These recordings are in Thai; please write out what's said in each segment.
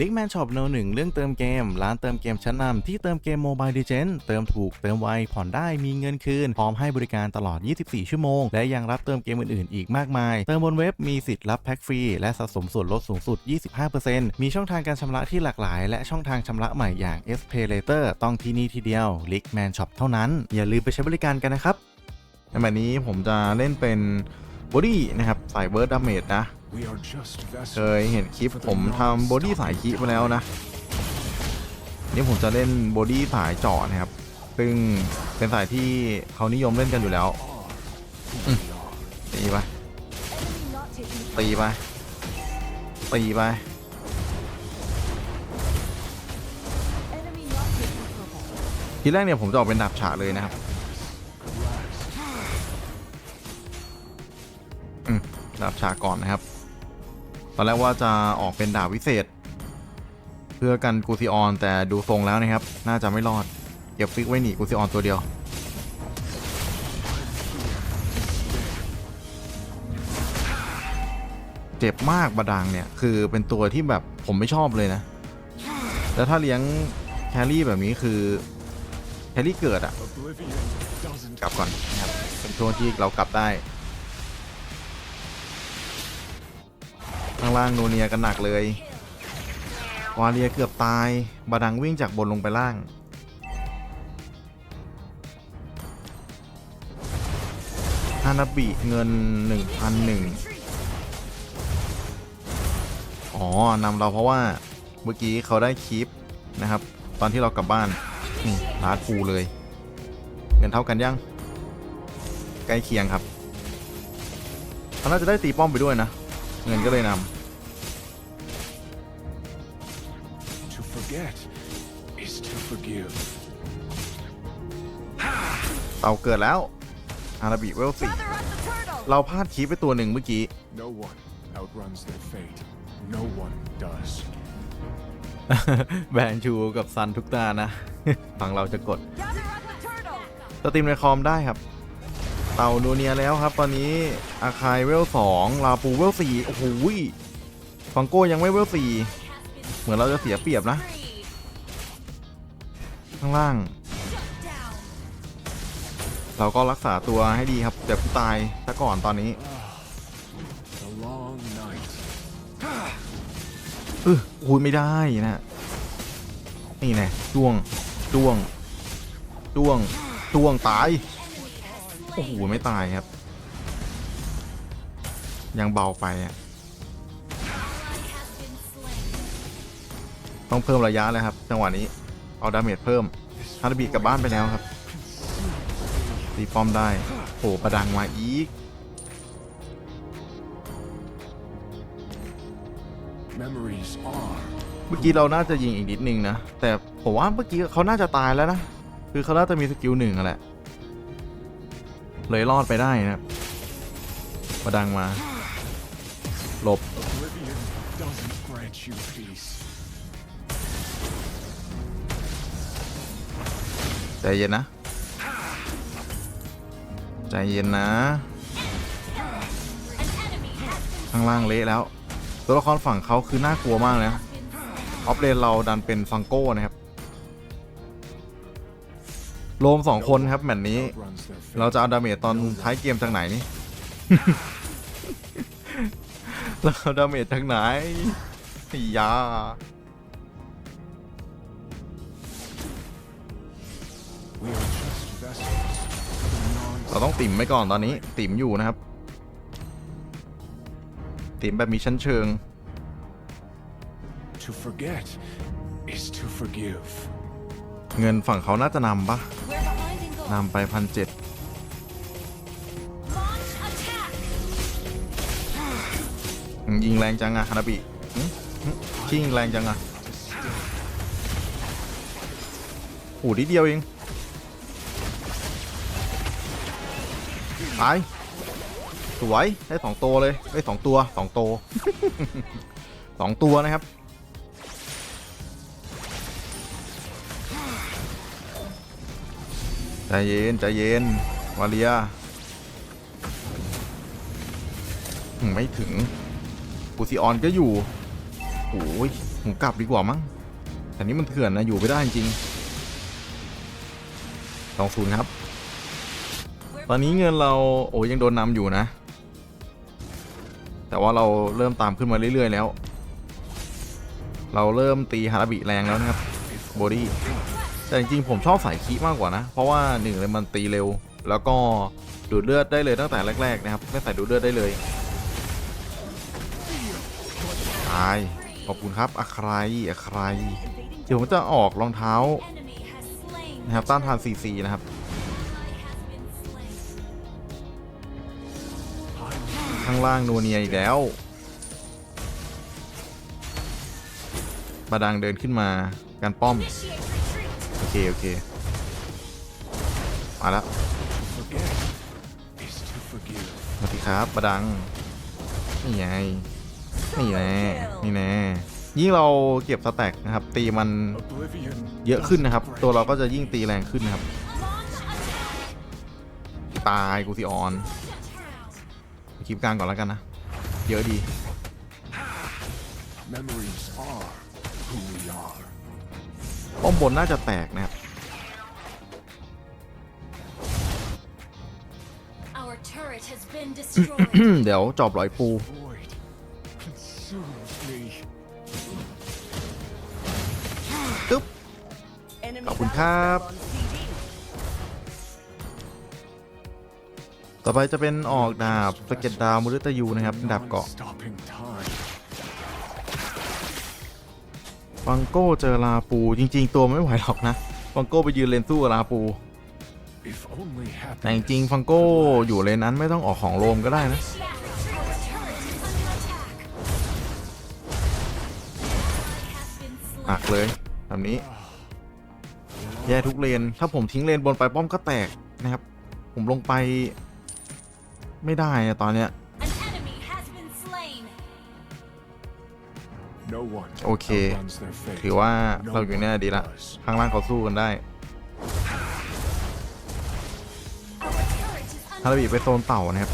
ลิกแมนช็อปโนหนึ่งเรื่องเติมเกม ร้านเติมเกมชั้นนำที่เติมเกมโมบายดิเจนเติมถูกเติมไว ผ่อนได้มีเงินคืน พร้อมให้บริการตลอด 24 ชั่วโมง และยังรับเติมเกมอื่นๆ อีกมากมาย เติมบนเว็บมีสิทธิ์รับแพ็กฟรี และสะสมส่วนลดสูงสุด 25%มีช่องทางการชำระที่หลากหลาย และช่องทางชำระใหม่อย่าง S Pay Later ต้องที่นี่ทีเดียวลิกแมนช็อปเท่านั้น อย่าลืมไปใช้บริการกันนะครับในแบบนี้ผมจะเล่นเป็นบอดี้นะครับใสายเบิร์ดดาเมจนะ เคยเห็นคลิปผมทำบอดี้สายคีไปแล้วนะ นี่ผมจะเล่นบอดี้สายเจาะนะครับ ซึ่งเป็นสายที่เขานิยมเล่นกันอยู่แล้วตีไปตีไปตีไปทีแรกเนี่ยผมจะออกเป็นดาบฉาเลยนะครับดาบฉาก่อนนะครับ ตอนแรกว่าจะออกเป็นดาบวิเศษ เพื่อกันกูซิออนแต่ดูทรงแล้วนะครับ น่าจะไม่รอด เก็บฟิกไว้หนีกูซิออนตัวเดียว เจ็บมากบาดังเนี่ย คือเป็นตัวที่แบบผมไม่ชอบเลยนะ แล้วถ้าเลี้ยงแครี่แบบนี้คือแครี่เกิดอะกลับก่อนนะครับเป็นช่วงที่เรากลับได้ ข้างล่างโนเนียกันหนักเลยวาเลียเกือบตายบาดังวิ่งจากบนลงไปล่าง ฮานาบิเงิน 1,001อ๋อนำเราเพราะว่าเมื่อกี้เขาได้คลิปนะครับ ตอนที่เรากลับบ้านลาดฟูเลย เงินเท่ากันยัง ใกล้เคียงครับเขาน่าจะได้ตีป้อมไปด้วยนะ เงินก็เลยน To forget is to forgive. ำเต่าเกิดแล้วอาราบิเวลสี่เราพลาดคีปไปตัวหนึ่งเมื่อกี้ No one outruns their fate. No one does. แบนชูกับซันทุกตานะ ฝั่งเราจะกดสตรีมในคอมได้ครับ เต่านูเนียแล้วครับ ตอนนี้อาคายเวลสองลาปูเวลสี่โอ้โหยฟังโก้ยังไม่เวลสี่เหมือนเราจะเสียเปรียบนะ ข้างล่าง เราก็รักษาตัวให้ดีครับเดี๋ยวกูตายซะก่อนตอนนี้ The long night. เออคูยไม่ได้นะนี่แน่จ้วงจ้วงจ้วงจ้วงตาย โอ้โห ไม่ตายครับ ยังเบาไปอะต้องเพิ่มระยะเลยครับ จังหวะนี้ เอาดาเมจเพิ่มฮาร์บีกลับบ้านไปแล้วครับตีป้อมได้โอ้ประดังมาอีก Memories are. เมื่อกี้เราน่าจะยิงอีกนิดนึงนะ แต่ผมว่าเมื่อกี้เขาน่าจะตายแล้วนะ คือเขาน่าจะมีสกิลหนึ่งอะแหละ เลยรอดไปได้นะครับมาดังมา หลบ ใจเย็นนะ ใจเย็นนะ ข้างล่างเละแล้ว ตัวละครฝั่งเขาคือน่ากลัวมากเลยนะออฟเลนเราดันเป็นฟังโก้นะครับโลมสองคนครับแมตช์นี้ เราจะเอาดาเมจตอนท้ายเกมจากไหนนี่เราเอาดาเมจจากไหนไอ้ยา เราต้องติ่มไว้ก่อนตอนนี้ ติ่มอยู่นะครับ ติ่มแบบมีชั้นเชิง To forget is to forgive. เงินฝั่งเขาน่าจะนำปะนำไปพันเจ็ดยิงแรงจังอะฮานาบิหึหึชิงแรงจังอะโอ้ดีเดียวเอง ตาย สวย ได้สองตัวเลย ได้สองตัวสองตัวสองตัวนะครับ ใจเย็น ใจเย็น วาเลียอืมไม่ถึงปูซิออนก็อยู่โอ้ยผมกลับดีกว่ามั้งแต่นี้มันเถื่อนนะ อยู่ไม่ได้จริงสองศูนย์ครับ ตอนนี้เงินเราโอ้ยังโดนนำอยู่นะ แต่ว่าเราเริ่มตามขึ้นมาเรื่อย ๆ แล้ว เราเริ่มตีฮาราบิแรงแล้วนะครับโบดี้แต่จริงๆผมชอบสายคีมากกว่านะ เพราะว่าหนึ่งเลยมันตีเร็ว แล้วก็ดูดเลือดได้เลยตั้งแต่แรก ๆ นะครับ ไม่ใส่ดูดเลือดได้เลยตายขอบคุณครับอะใครอะใครเดี๋ยวผมจะออกรองเท้านะครับต้านทานนซีซีนะครับางล่างโนเนียอีกแล้วบาดังเดินขึ้นมาการป้อม โอเค โอเค มาแล้วสวัสดีครับบาดัง นี่ไง นี่แน่นี่แน่ยิ่งเราเก็บสแต็กนะครับ ตีมันเยอะขึ้นนะครับ ตัวเราก็จะยิ่งตีแรงขึ้นนะครับ ตายกูสิออน คลิปกลางก่อนแล้วกันนะ เยอะดี Memories are who we are. ป้อมบนน่าจะแตกนะครับเดี๋ยวจอบร้อยปู Void consumes me. ตึ๊บ ขอบคุณครับ ต่อไปจะเป็นออกดาบสเก็ตดาวมุริตยูนะครับดาบเกาะฟังโก้เจอลาปูจริง ๆ ตัวไม่ไหวหรอกนะฟังโก้ไปยืนเลนสู้กับลาปู แต่จริงๆฟังโก้อยู่เลนนั้นไม่ต้องออกของโรมก็ได้นะหักเลยแบบนี้ แย่ทุกเลน ถ้าผมทิ้งเลนบนไปป้อมก็แตกนะครับ ผมลงไป ไม่ได้อะตอนเนี้ย no one โอเค outruns their fate. ถือว่าเราอยู่เนี่ยดีละ ข้างล่างเขาสู้กันได้ฮาราบิไปโซนเต่านะครับ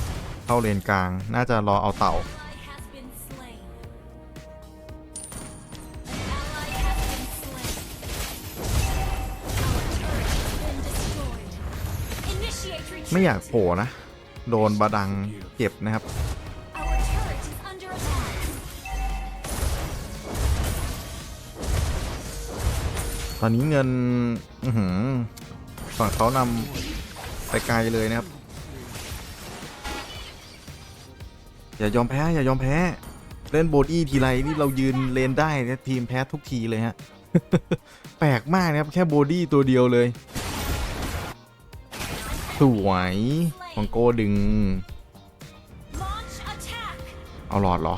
เข้าเลนกลาง น่าจะรอเอาเต่าไม่อยากโผล่นะ โดนบาดังเจ็บนะครับ ตอนนี้เงินหือฝั่งเขานำไปไกลเลยนะครับ อย่ายอมแพ้ อย่ายอมแพ้ เล่นโบดี้ทีไรนี่เรายืนเลนได้นะทีมแพ้ทุกทีเลยฮะ แปลกมากนะครับ แค่โบดี้ตัวเดียวเลย สวย ของโกดึง เอาหลอดเหรอ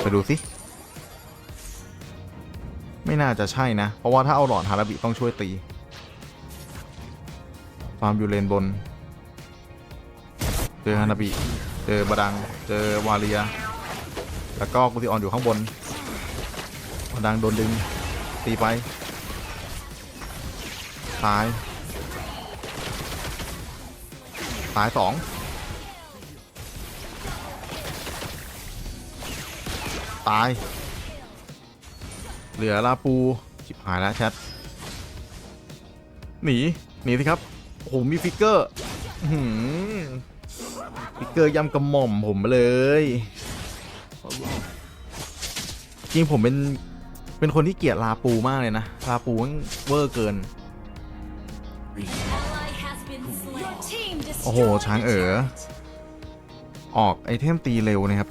ไปดูสิ ไม่น่าจะใช่นะ เพราะว่าถ้าเอาหลอดฮาราบิต้องช่วยตีฟาร์มอยู่เลนบน เจอฮานาบิ เจอบาดัง เจอวาเลีย แล้วก็กุติออนอยู่ข้างบนบาดังโดนดึง ตีไป ตาย ตายสองตาย เหลือลาปูชิบหายแล้วแชทหนี หนีสิครับโอ้โหมีฟิกเกอร์ฟิกเกอร์ยำกระหม่อมผมเลย จริงผมเป็น เป็นคนที่เกลียดลาปูมากเลยนะ ลาปูมันเวอร์เกิน อ้โห ช้างเอ๋อออกไอเทมตีเร็วนะครับ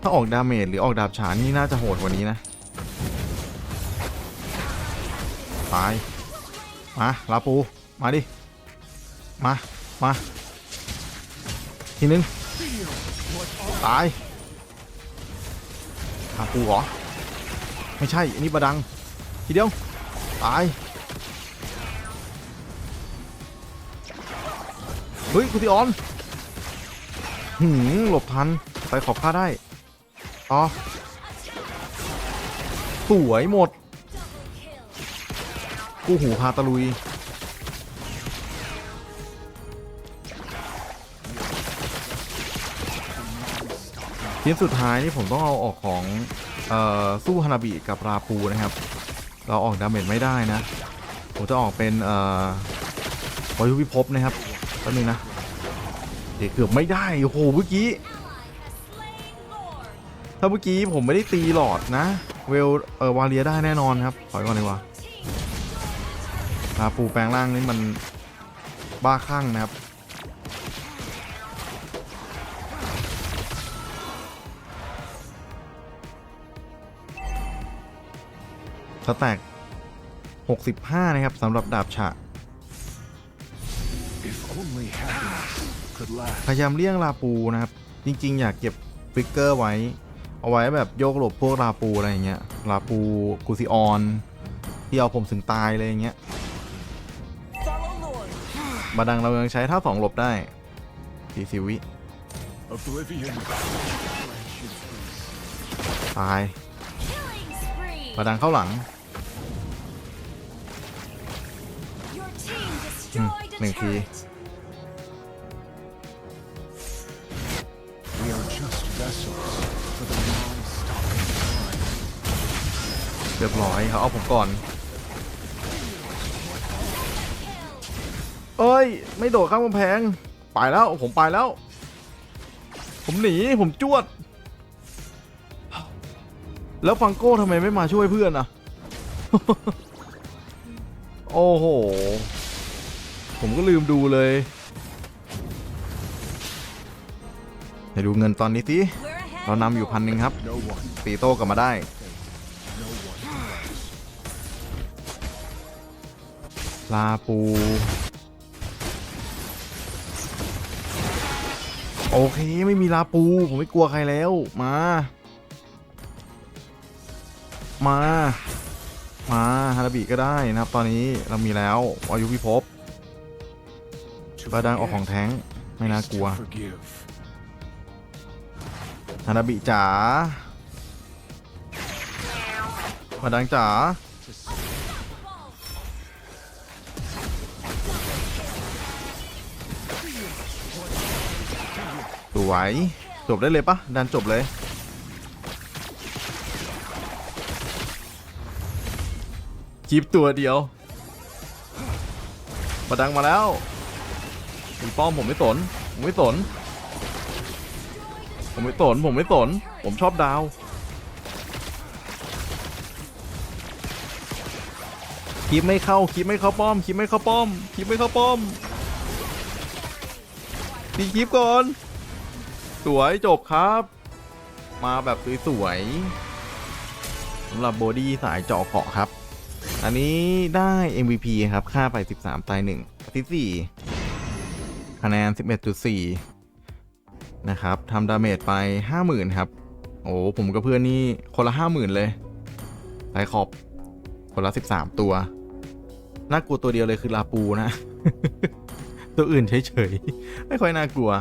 ถ้าออกดาเมจหรือออกดาบฉานนี่น่าจะโหดกว่านี้นะ ตาย มา ลาปู มาดิ มา มา ทีนึง ตาย ลาปูเหรอ ไม่ใช่ อันนี้บาดัง ทีเดียว ตาย เฮ้ยคุณติออนหืมหลบทัน ไปขอบค่าได้อ๋อสวยหมด กูหูพาตะลุย ทีชิ้นสุดท้ายนี่ผมต้องเอาออกของออสู้ฮานาบิกับราปูนะครับ เราออกดาเมจไม่ได้นะ ผมจะออกเป็นวายุพิภพนะครับ ป๊บนึงนะเดี๋ยวเกือบไม่ได้ โอ้โห เมื่อกี้ ถ้าเมื่อกี้ผมไม่ได้ตีหลอดนะ เวล เออวาเลียได้แน่นอนครับ ถอยก่อนดีกว่าราปูแปลงร่างนี่มันบ้าคลั่งนะครับ สแต็ก65 นะครับสำหรับดาบฉะ พยายามเลี่ยงลาปูนะครับ จริงๆ อยากเก็บฟลิกเกอร์ไว้ เอาไว้แบบโยกหลบพวกลาปูอะไรอย่างเงี้ย ลาปูกูซิออน ที่เอาผมถึงตายเลยอย่างเงี้ยบาดังเรายังใช้ท่าสองหลบได้สี่สิวิ Oblivion. ตายบาดังเข้าหลัง Hmm, หนึ่งที เรียบร้อยเขาเอาผมก่อน เอ้ย ไม่โดดข้ามกำแพง ไปแล้ว ผมไปแล้ว ผมหนี ผมจวด แล้วฟังโก้ทำไมไม่มาช่วยเพื่อนอะโอ้โห ผมก็ลืมดูเลยไปดูเงินตอนนี้สิเรานำอยู่พันหนึ่งครับตีโต้กลับมาได้ ลาปู โอเคไม่มีลาปู ผมไม่กลัวใครแล้ว มา มา มาฮาราบิก็ได้นะครับ ตอนนี้เรามีแล้วอายุพิภพบาดังออกของแท้งไม่น่ากลัวฮาราบิจ๋าบาดังจ๋า วยจบได้เลยปะดันจบเลย คลิปตัวเดียวมาดังมาแล้วมีป้อมผมไม่สนผมไม่สนผมไม่สนผมไม่สนผมชอบดาวคลิปไม่เข้าคลิปไม่เข้าป้อมคลิปไม่เข้าป้อมคลิปไม่เข้าป้อมตีคลิปก่อน สวยจบครับ มาแบบสวยๆสำหรับโบดี้สายเจาะเกาะครับ อันนี้ได้ MVP ครับ ค่าไป 13ตาย1อาทิตย์4คะแนน 11.4 นะครับทำดาเมจไป 50,000 ครับ โอ้ผมกับเพื่อนนี่คนละ 50,000 เลยไลขอบคนละ 13 ตัว น่ากลัวตัวเดียวเลยคือลาปูนะ ตัวอื่นเฉยๆ ไม่ค่อยน่ากลัว